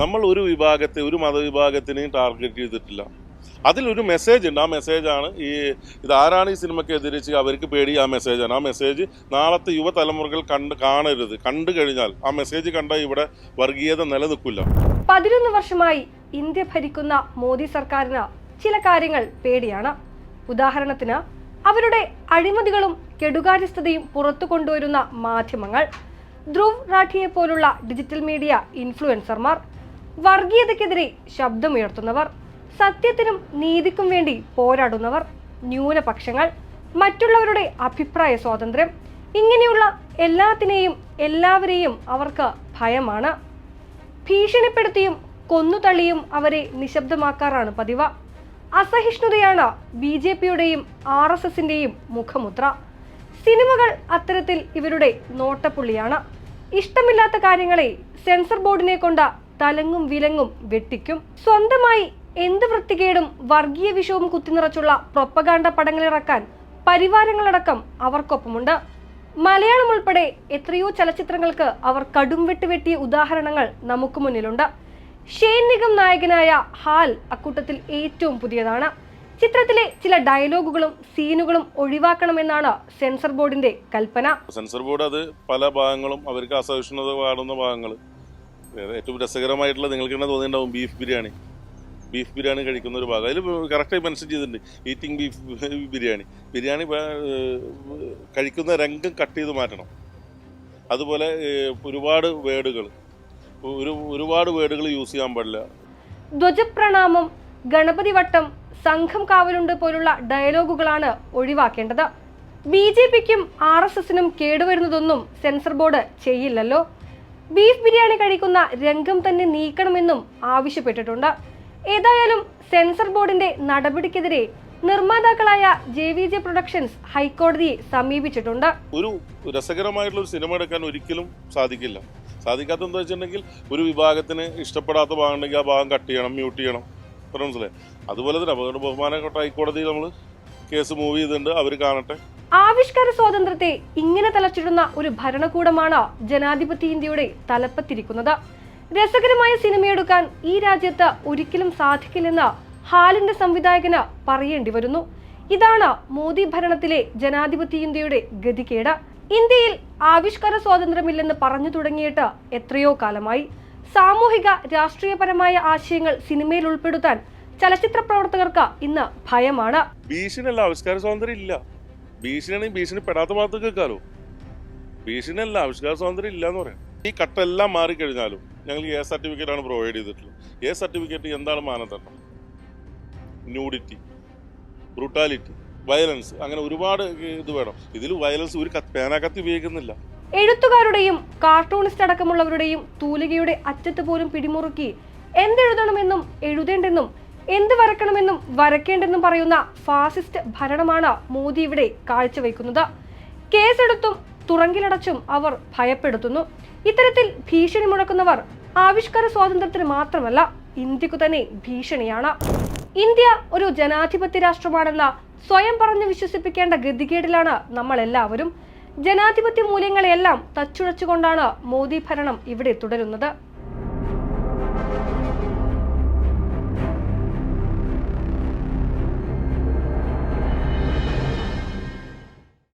നമ്മൾ ഒരു വിഭാഗത്തെ ഒരു മതവിഭാഗത്തിനെയും ടാർഗറ്റ് ചെയ്തിട്ടില്ല. അതിലൊരു മെസ്സേജ് ഉണ്ട്. ആ മെസ്സേജാണ് ഈ ഇതാരാണ് ഈ സിനിമയ്ക്ക് എതിരിച്ച് അവർക്ക് പേടി ആ മെസ്സേജാണ് ആ മെസ്സേജ് നാളത്തെ യുവതലമുറകൾ കണ്ട് കാണരുത്. കണ്ടു കഴിഞ്ഞാൽ ആ മെസ്സേജ് കണ്ടാൽ ഇവിടെ വർഗീയത നിലനിൽക്കില്ല. പതിനൊന്ന് വർഷമായി ഇന്ത്യ ഭരിക്കുന്ന മോദി സർക്കാരിന് ചില കാര്യങ്ങൾ പേടിയാണ്. ഉദാഹരണത്തിന് അവരുടെ അഴിമതികളും കെടുകാര്യസ്ഥതയും പുറത്തു കൊണ്ടുവരുന്ന മാധ്യമങ്ങൾ. ധ്രുവ് റാഠിയെ പോലുള്ള ഡിജിറ്റൽ മീഡിയ ഇൻഫ്ലുവൻസർമാർ വർഗീയതയ്ക്കെതിരെ ശബ്ദമുയർത്തുന്നവർ സത്യത്തിനും നീതിക്കും വേണ്ടി പോരാടുന്നവർ ന്യൂനപക്ഷങ്ങൾ മറ്റുള്ളവരുടെ അഭിപ്രായ സ്വാതന്ത്ര്യം ഇങ്ങനെയുള്ള എല്ലാത്തിനെയും എല്ലാവരെയും അവർക്ക് ഭയമാണ്. ഭീഷണിപ്പെടുത്തിയും കൊന്നുതള്ളിയും അവരെ നിശബ്ദമാക്കാറാണ് പതിവ്. അസഹിഷ്ണുതയാണ് ബി ജെ പിയുടെയും ആർ എസ് എസിന്റെയും മുഖമുദ്ര. സിനിമകൾ അത്തരത്തിൽ ഇവരുടെ നോട്ടപ്പുള്ളിയാണ്. ഇഷ്ടമില്ലാത്ത കാര്യങ്ങളെ സെൻസർ ബോർഡിനെ കൊണ്ട് തലങ്ങും വിലങ്ങും വെട്ടിക്കും. സ്വന്തമായി എന്ത് വൃത്തികേടും വർഗീയ വിഷവും കുത്തിനിറച്ചുള്ള പ്രൊപ്പകാണ്ട പടങ്ങളിറക്കാൻ പരിവാരങ്ങളടക്കം അവർക്കൊപ്പമുണ്ട്. മലയാളം ഉൾപ്പെടെ എത്രയോ ചലച്ചിത്രങ്ങൾക്ക് അവർ കടും വെട്ടുവെട്ടിയ ഉദാഹരണങ്ങൾ നമുക്ക് മുന്നിലുണ്ട്. ഷേൻ നിഗം നായകനായ ഹാൽ അക്കൂട്ടത്തിൽ ഏറ്റവും പുതിയതാണ്. ചിത്രത്തിലെ ചില ഡയലോഗുകളും സീനുകളും ഒഴിവാക്കണമെന്നാണ് സെൻസർ ബോർഡിന്റെ കൽപ്പന. സെൻസർ ബോർഡ് അത് പല ഭാഗങ്ങളും അവർക്ക് അസഹിഷ്ണുത കാണുന്ന ഭാഗങ്ങൾ ഏറ്റവും രസകരമായിട്ടുള്ള നിങ്ങൾക്ക് തന്നെ തോന്നിയിട്ടുണ്ടാവും ബീഫ് ബിരിയാണി. ബീഫ് ബിരിയാണി കഴിക്കുന്ന ഒരു ഭാഗം. അതിൽ കറക്റ്റായി മെൻഷൻ ചെയ്തിട്ടുണ്ട്. Eating beef biryani. ബിരിയാണി കഴിക്കുന്ന രംഗം കട്ട് ചെയ്ത് മാറ്റണം. അതുപോലെ ഒരുപാട് വേർഡുകൾ. ഒരു ഒരുപാട് വേർഡുകൾ യൂസ് ചെയ്യാൻ പാടില്ല. ധ്വജപ്രണാമം ഗണപതി വട്ടം സംഘം കാവലുണ്ട് പോലുള്ള ഡയലോഗുകളാണ് ഒഴിവാക്കേണ്ടത്. ബി ജെ പിക്കും ആർ എസ് എസിനും കേടുവരുന്നതൊന്നും സെൻസർ ബോർഡ് ചെയ്യില്ലല്ലോ. ബീഫ് ബിരിയാണി കഴിക്കുന്ന രംഗം തന്നെ നീക്കണമെന്നും ആവശ്യപ്പെട്ടിട്ടുണ്ട്. ഏതായാലും സെൻസർ ബോർഡിന്റെ നടപടിക്കെതിരെ നിർമ്മാതാക്കളായ ജെ വി ജെ പ്രൊഡക്ഷൻസ് ഹൈക്കോടതിയെ സമീപിച്ചിട്ടുണ്ട്. ഒരു രസകരമായിട്ടുള്ള ഒരു സിനിമ എടുക്കാൻ ഒരിക്കലും സാധിക്കില്ല. സാധിക്കാത്ത എന്താ വെച്ചിട്ടുണ്ടെങ്കിൽ ഒരു വിഭാഗത്തിന് ഇഷ്ടപ്പെടാത്ത ഭാഗം ഉണ്ടെങ്കിൽ ആ ഭാഗം കട്ട് ചെയ്യണം മ്യൂട്ട് ചെയ്യണം. അതുപോലെ തന്നെ അപകട ബഹുമാനപ്പെട്ട ഹൈക്കോടതിയിൽ നമ്മൾ കേസ് മൂവ് ചെയ്തിട്ടുണ്ട്. അവർ കാണട്ടെ. ആവിഷ്കാര സ്വാതന്ത്ര്യത്തെ ഇങ്ങനെ തലച്ചിടുന്ന ഒരു ഭരണകൂടമാണ് ജനാധിപത്യ ഇന്ത്യയുടെ തലപ്പത്തിരിക്കുന്നത്. രസകരമായ സിനിമയെടുക്കാൻ ഈ രാജ്യത്ത് ഒരിക്കലും സാധിക്കില്ലെന്ന് ഹാലിന്റെ സംവിധായകന് പറയേണ്ടി വരുന്നു. ഇതാണ് മോദി ഭരണത്തിലെ ജനാധിപത്യ ഇന്ത്യയുടെ ഗതികേട്. ഇന്ത്യയിൽ ആവിഷ്കാര സ്വാതന്ത്ര്യമില്ലെന്ന് പറഞ്ഞു തുടങ്ങിയിട്ട് എത്രയോ കാലമായി. സാമൂഹിക രാഷ്ട്രീയപരമായ ആശയങ്ങൾ സിനിമയിൽ ഉൾപ്പെടുത്താൻ ചലച്ചിത്ര പ്രവർത്തകർക്ക് ഇന്ന് ഭയമാണ്. ഭീഷണിയല്ല ആവിഷ്കാര സ്വാതന്ത്ര്യം ഇല്ല. ഭീഷണിയാണെങ്കിൽ ഭീഷണി പെടാത്ത ഭാഗത്ത് കേൾക്കാലോ. ഭീഷണിയല്ല ആവിഷ്കാര സ്വാതന്ത്ര്യം ഇല്ല എന്ന് പറയാം. ഈ കട്ടെല്ലാം മാറിക്കഴിഞ്ഞാലും ഞങ്ങൾ എ സർട്ടിഫിക്കറ്റ് ആണ് പ്രൊവൈഡ് ചെയ്തിട്ടുള്ളത്. എ സർട്ടിഫിക്കറ്റ് എന്താണ് മാനദണ്ഡം? ന്യൂഡിറ്റി ബ്രൂട്ടാലിറ്റി വയലൻസ് അങ്ങനെ ഒരുപാട് ഇത് വേണം. ഇതിൽ വയലൻസ് ഒരു പേനാക്കത്തി ഉപയോഗിക്കുന്നില്ല. എഴുത്തുകാരുടെയും കാർട്ടൂണിസ്റ്റ് അടക്കമുള്ളവരുടെയും തൂലികയുടെ അറ്റത്ത് പോലും പിടിമുറുക്കി എന്തെഴുതണമെന്നും എഴുതേണ്ടെന്നും എന്ത് വരക്കണമെന്നും വരക്കേണ്ടെന്നും പറയുന്ന ഫാസിസ്റ്റ് ഭരണമാണ് മോദി ഇവിടെ കാഴ്ചവെക്കുന്നത്. കേസെടുത്തും തുറങ്കിലടച്ചും അവർ ഭയപ്പെടുത്തുന്നു. ഇത്തരത്തിൽ ഭീഷണി മുഴക്കുന്നവർ ആവിഷ്കാര സ്വാതന്ത്ര്യത്തിന് മാത്രമല്ല ഇന്ത്യക്കു തന്നെ ഭീഷണിയാണ്. ഇന്ത്യ ഒരു ജനാധിപത്യ രാഷ്ട്രമാണെന്ന സ്വയം പറഞ്ഞു വിശ്വസിപ്പിക്കേണ്ട ഗതികേടിലാണ് നമ്മൾ എല്ലാവരും ജനാധിപത്യ മൂല്യങ്ങളെയെല്ലാം തച്ചുഴച്ചുകൊണ്ടാണ് മോദി ഭരണം ഇവിടെ തുടരുന്നത്.